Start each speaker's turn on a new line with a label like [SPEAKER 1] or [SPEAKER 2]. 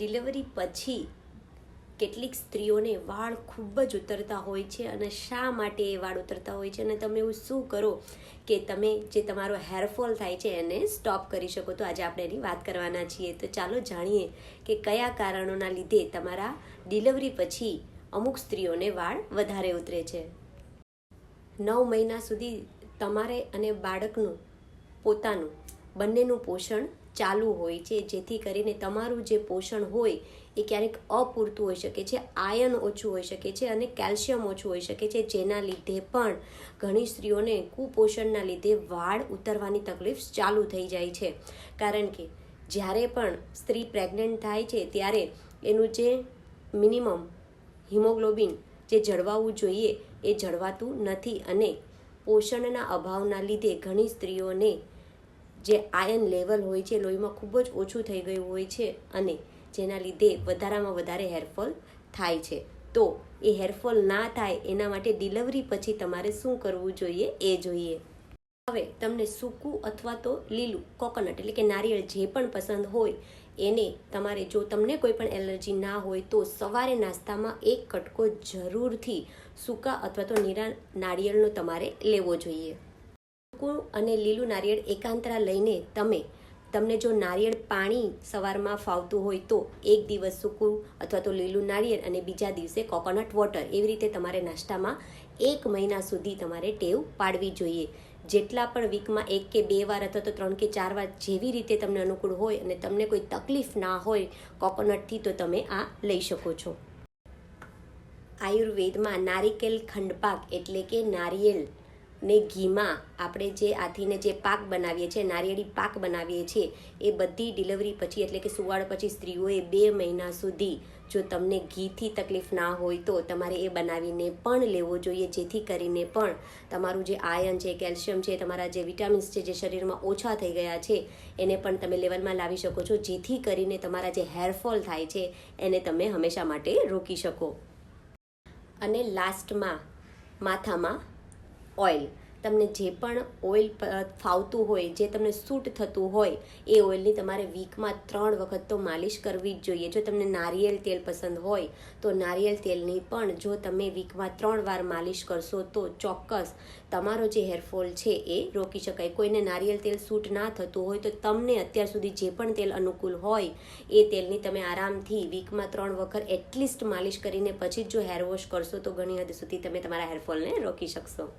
[SPEAKER 1] Delivery પછી કેટલીક સ્ત્રીઓને વાળ ખૂબ જ ઉતરતા હોય છે અને શા માટે એ વાળ ઉતરતા હોય છે અને તમે એવું શું કરો કે તમે જે તમારો હેરફોલ થાય છે એને સ્ટોપ કરી શકો? તો આજે આપણે એની વાત કરવાના છીએ. તો ચાલો જાણીએ કે કયા કારણોના લીધે તમારા ડિલિવરી પછી અમુક સ્ત્રીઓને વાળ વધારે ઉતરે છે. નવ મહિના સુધી તમારે અને બાળકનું પોતાનું બંનેનું પોષણ ચાલુ હોય છે, જેથી કરીને તમારું જે પોષણ હોય એ ક્યારેક અપૂરતું હોઈ શકે છે, આયન ઓછું હોઈ શકે છે અને કેલ્શિયમ ઓછું હોઈ શકે છે, જેના લીધે પણ ઘણી સ્ત્રીઓને કુપોષણના લીધે વાળ ઉતરવાની તકલીફ ચાલુ થઈ જાય છે. કારણ કે જ્યારે પણ સ્ત્રી પ્રેગ્નન્ટ થાય છે, ત્યારે એનું જે મિનિમમ હિમોગ્લોબિન જે જળવાવું જોઈએ એ જળવાતું નથી અને પોષણના અભાવના લીધે ઘણી સ્ત્રીઓને જે આયન લેવલ હોય છે, લોહીમાં ખૂબ જ ઓછું થઈ ગયું હોય છે અને જેના લીધે વધારામાં વધારે હેરફોલ થાય છે. તો એ હેરફોલ ના થાય એના માટે ડિલિવરી પછી તમારે શું કરવું જોઈએ એ જોઈએ. હવે તમને સૂકું અથવા તો લીલું કોકોનટ એટલે કે નારિયેળ જે પણ પસંદ હોય એને તમારે જો તમને કોઈ પણ એલર્જી ના હોય તો સવારે નાસ્તામાં એક કટકો જરૂરથી સૂકા અથવા તો નીરા નારિયેળનો તમારે લેવો જોઈએ. સૂકું અને લીલું નારિયેળ એકાંતરા લઈને તમે, તમને જો નારિયેળ પાણી સવારમાં ફાવતું હોય તો એક દિવસ સૂકું અથવા તો લીલું નારિયેળ અને બીજા દિવસે કોકોનટ વોટર. એવી રીતે તમારે નાસ્તામાં એક મહિના સુધી તમારે ટેવ પાડવી જોઈએ. જેટલા પણ વીકમાં એક કે બે વાર અથવા તો ત્રણ કે ચાર વાર જેવી રીતે તમને અનુકૂળ હોય અને તમને કોઈ તકલીફ ના હોય કોકોનટથી તો તમે આ લઈ શકો છો. આયુર્વેદમાં નારિકેલ ખંડપાક એટલે કે નારિયેળ ને ઘીમાં આપણે જે આથીને જે પાક બનાવીએ છીએ, નારિયેળી પાક બનાવીએ છીએ, એ બધી ડિલિવરી પછી એટલે કે સુવાળ પછી સ્ત્રીઓએ બે મહિના સુધી જો તમને ઘીથી તકલીફ ના હોય તો તમારે એ બનાવીને પણ લેવો જોઈએ. જેથી કરીને પણ તમારું જે આયન છે, કેલ્શિયમ છે, તમારા જે વિટામિન્સ છે, જે શરીરમાં ઓછા થઈ ગયા છે, એને પણ તમે લેવલમાં લાવી શકો છો. જેથી કરીને તમારા જે હેરફોલ થાય છે, એને તમે હંમેશા માટે રોકી શકો. અને લાસ્ટમાં માથામાં ઓઇલ. તમને જે પણ ઓઇલ ફાવતું હોય, જે તમને સૂટ થતું હોય, એ ઓઇલની તમારે વીકમાં ત્રણ વખત તો માલિશ કરવી જ જોઈએ. જો તમને નારિયેળ તેલ પસંદ હોય, તો નારિયેળ તેલની પણ જો તમે વીકમાં ત્રણ વાર માલિશ કરશો, તો ચોક્કસ તમારો જે હેરફોલ છે એ રોકી શકાય. કોઈને નારિયેળ તેલ સૂટ ના થતું હોય, તો તમને અત્યાર સુધી જે પણ તેલ અનુકૂળ હોય, એ તેલની તમે આરામથી વીકમાં ત્રણ વખત એટલીસ્ટ માલિશ કરીને પછી જ જો હેર વોશ કરશો, તો ઘણી હદ સુધી તમે તમારા હેરફોલને રોકી શકશો.